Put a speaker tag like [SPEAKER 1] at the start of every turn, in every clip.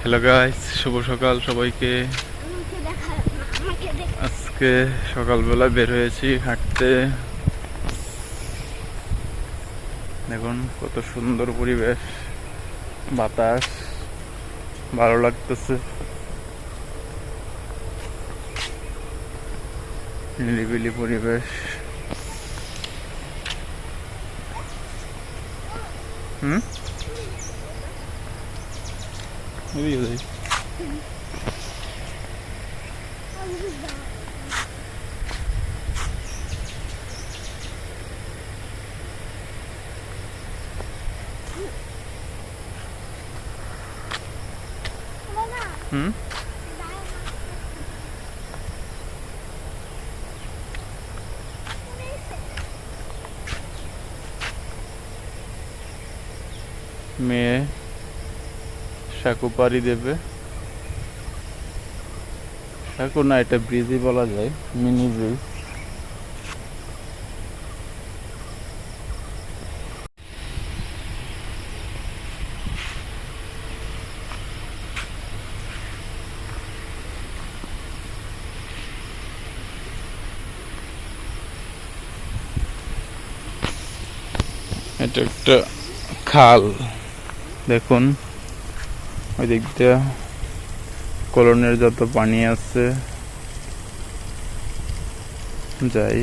[SPEAKER 1] Hello guys শুভ সকাল সবাইকে। আজকে সকালবেলা বের হয়েছি হাঁটতে। দেখুন কত সুন্দর পরিবেশ। বাতাস ভালো লাগতেছে। নিরিবিলি পরিবেশ। হুম এদিকে যাই
[SPEAKER 2] বাবা
[SPEAKER 1] হুম মেয়ে সাঁকু পাড়ি দেবে। সাঁকু না, এটা ব্রিজই বলা যায়, মিনি ব্রিজ। এটা একটা খাল। দেখুন ওই দিকটা কলনের যত পানি আছে যাই।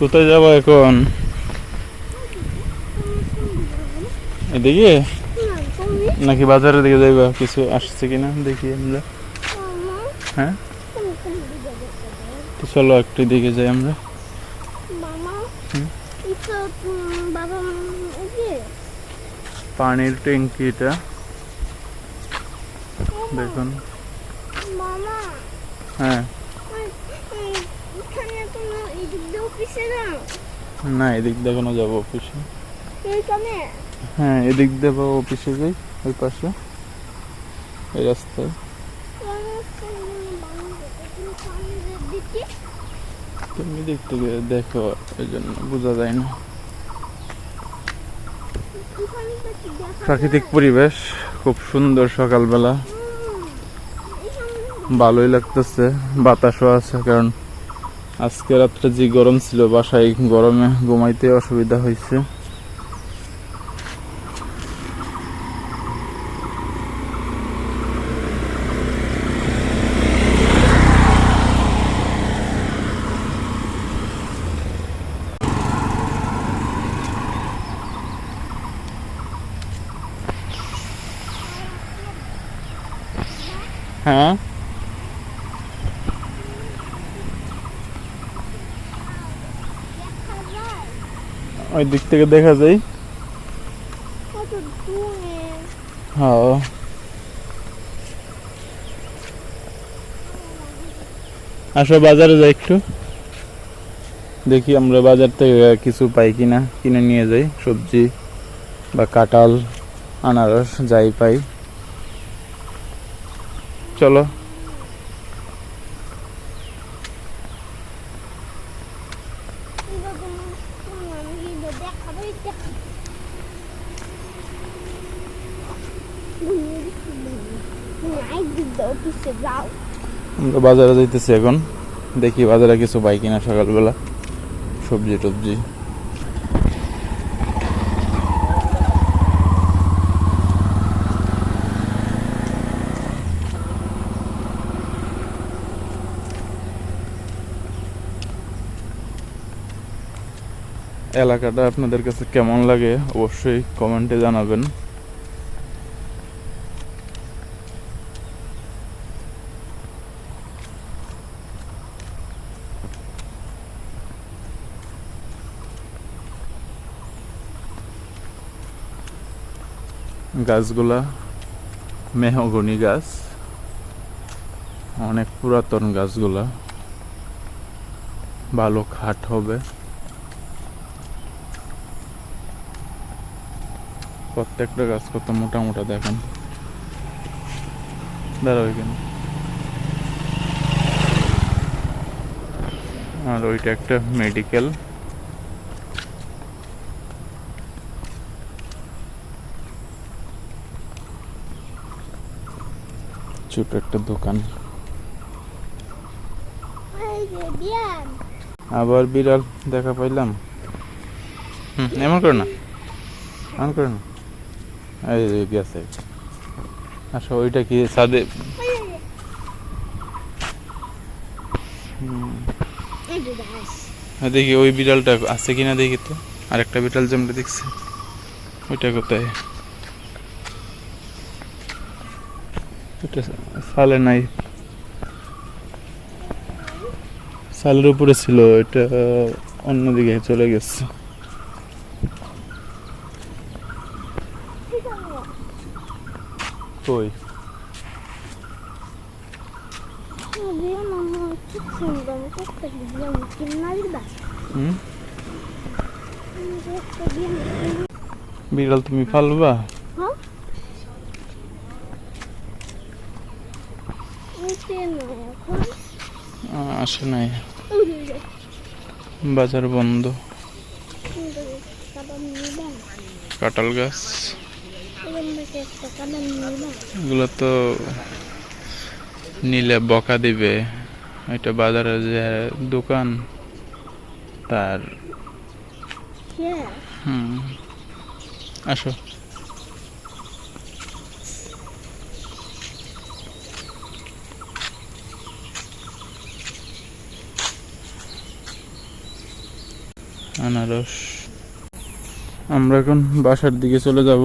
[SPEAKER 1] কোথায় যাব এখন? এদিকে? নাকি বাজারের দিকে যাইবা? কিছু আসছে কিনা? দেখি আমরা। হ্যাঁ? তো চলো একটু দিকে যাই আমরা। পানির
[SPEAKER 2] ট্যাঙ্কিটা
[SPEAKER 1] দেখুন। হ্যাঁ
[SPEAKER 2] ওই- এই, এখানে তুমি এই দিক দিয়ে অফিসে যাও
[SPEAKER 1] না এদিক দিয়ে কেন যাব অফিসে হ্যাঁ এদিক দিয়ে বা অফিসে যাই ওই পাশে। এই রাস্তায়। তুমি থেকে দেখো এই জন্য বোঝা যায় না। প্রাকৃতিক পরিবেশ খুব সুন্দর সকালবেলা। ভালোই লাগতেছে বাতাসও আছে কারণ আজকে রাত্রে যে গরম ছিল বাসায় গরমে ঘুমাইতে অসুবিধা হয়েছে হ্যাঁ ওই দিক থেকে দেখা যায়। হ্যাঁ। আসো বাজারে যাই একটু। দেখি আমরা বাজার থেকে কিছু পাই কিনা। কিনে নিয়ে যাই সবজি বা কাঁঠাল আনারস যাই পাই। চলো। বাজারে যাইতেছি এখন। দেখি বাজারে কিছু পাই কিনা সকালবেলা। সবজি টবজি। এলাকাটা আপনাদের কাছে কেমন লাগে অবশ্যই কমেন্টে জানাবেন। গাছগুলা মেহগনি গাছ, অনেক পুরাতন গাছগুলা। ভালো খাট হবে। প্রত্যেকটা গাছ কত মোটা মোটা দেখেন। দাঁড়াও আর ওইটা একটা মেডিকেল ছোট একটা দোকান। আবার বিড়াল দেখা পাইলাম। হুম, এমন করে না। এমন করে না। আচ্ছা ওইটা কি হ্যাঁ, দেখি ওই বিড়ালটা আছে কিনা দেখি তো। আরেকটা বিড়াল যে আমরা দেখছি ওইটা কোথায়? সালে নাই। সালের উপরে ছিল এটা অন্যদিকে চলে গেছে
[SPEAKER 2] ঠিক আছে
[SPEAKER 1] কই
[SPEAKER 2] বিয়ান আমার খুব সুন্দর একটা বিয়ান কিনা দিবা
[SPEAKER 1] হুম
[SPEAKER 2] একটা বিয়ান
[SPEAKER 1] বিড়াল তুমি আহ, আসে নাই। বাজার বন্ধ। কাঁঠাল গাছ। এগুলো তো নিলে বকা দিবে। এটা বাজারে যে দোকান, তার আসো। আনারস। আমরা এখন বাসার দিকে চলে যাব।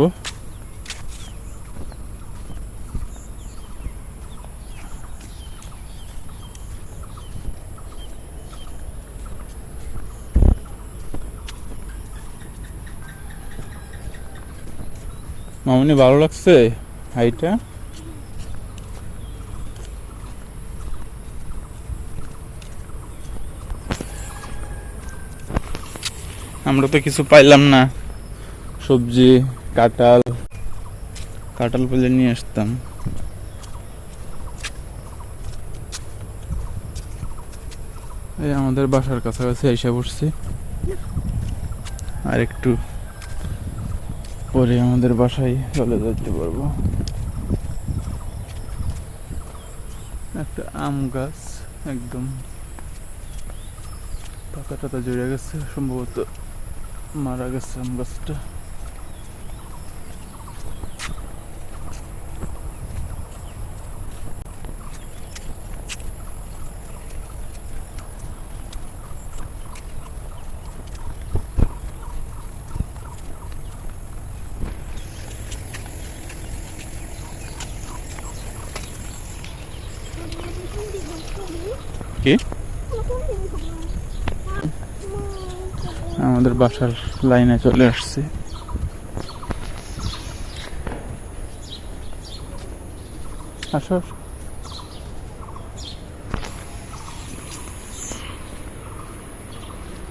[SPEAKER 1] মামনি, ভালো লাগছে হাইটা আমরা তো কিছু পাইলাম না। সবজি, কাঁঠাল কাঁঠাল পেলে নিয়ে আসতাম। এই আমাদের বাসার কাছাকাছি এসে পড়ছি আর একটু পরে আমাদের বাসায় চলে যেতে পারব। একটা আম গাছ, একদম পাকা টাতা জড়িয়ে গেছে, সম্ভবত মারা গেছে আম গাছটা কি আমাদের বাসার লাইনে চলে আসছি। আসো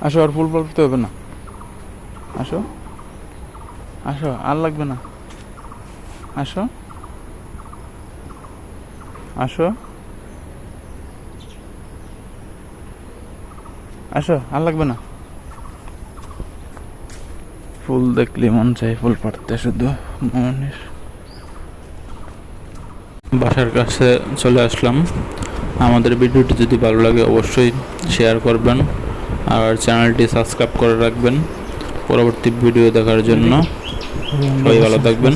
[SPEAKER 1] আসো। আর ফুল পড়তে হবে না। আসো। আসো, আর লাগবে না। আসো। আসো। আসো, আর লাগবে না। ফুল দেখলে মন চাই ফুল পাড়তে শুধু মনের। বাসার কাছে চলে আসলাম। আমাদের ভিডিওটি যদি ভালো লাগে অবশ্যই শেয়ার করবেন আর চ্যানেলটি সাবস্ক্রাইব করে রাখবেন। পরবর্তী ভিডিও দেখার জন্য সবাই ভালো থাকবেন।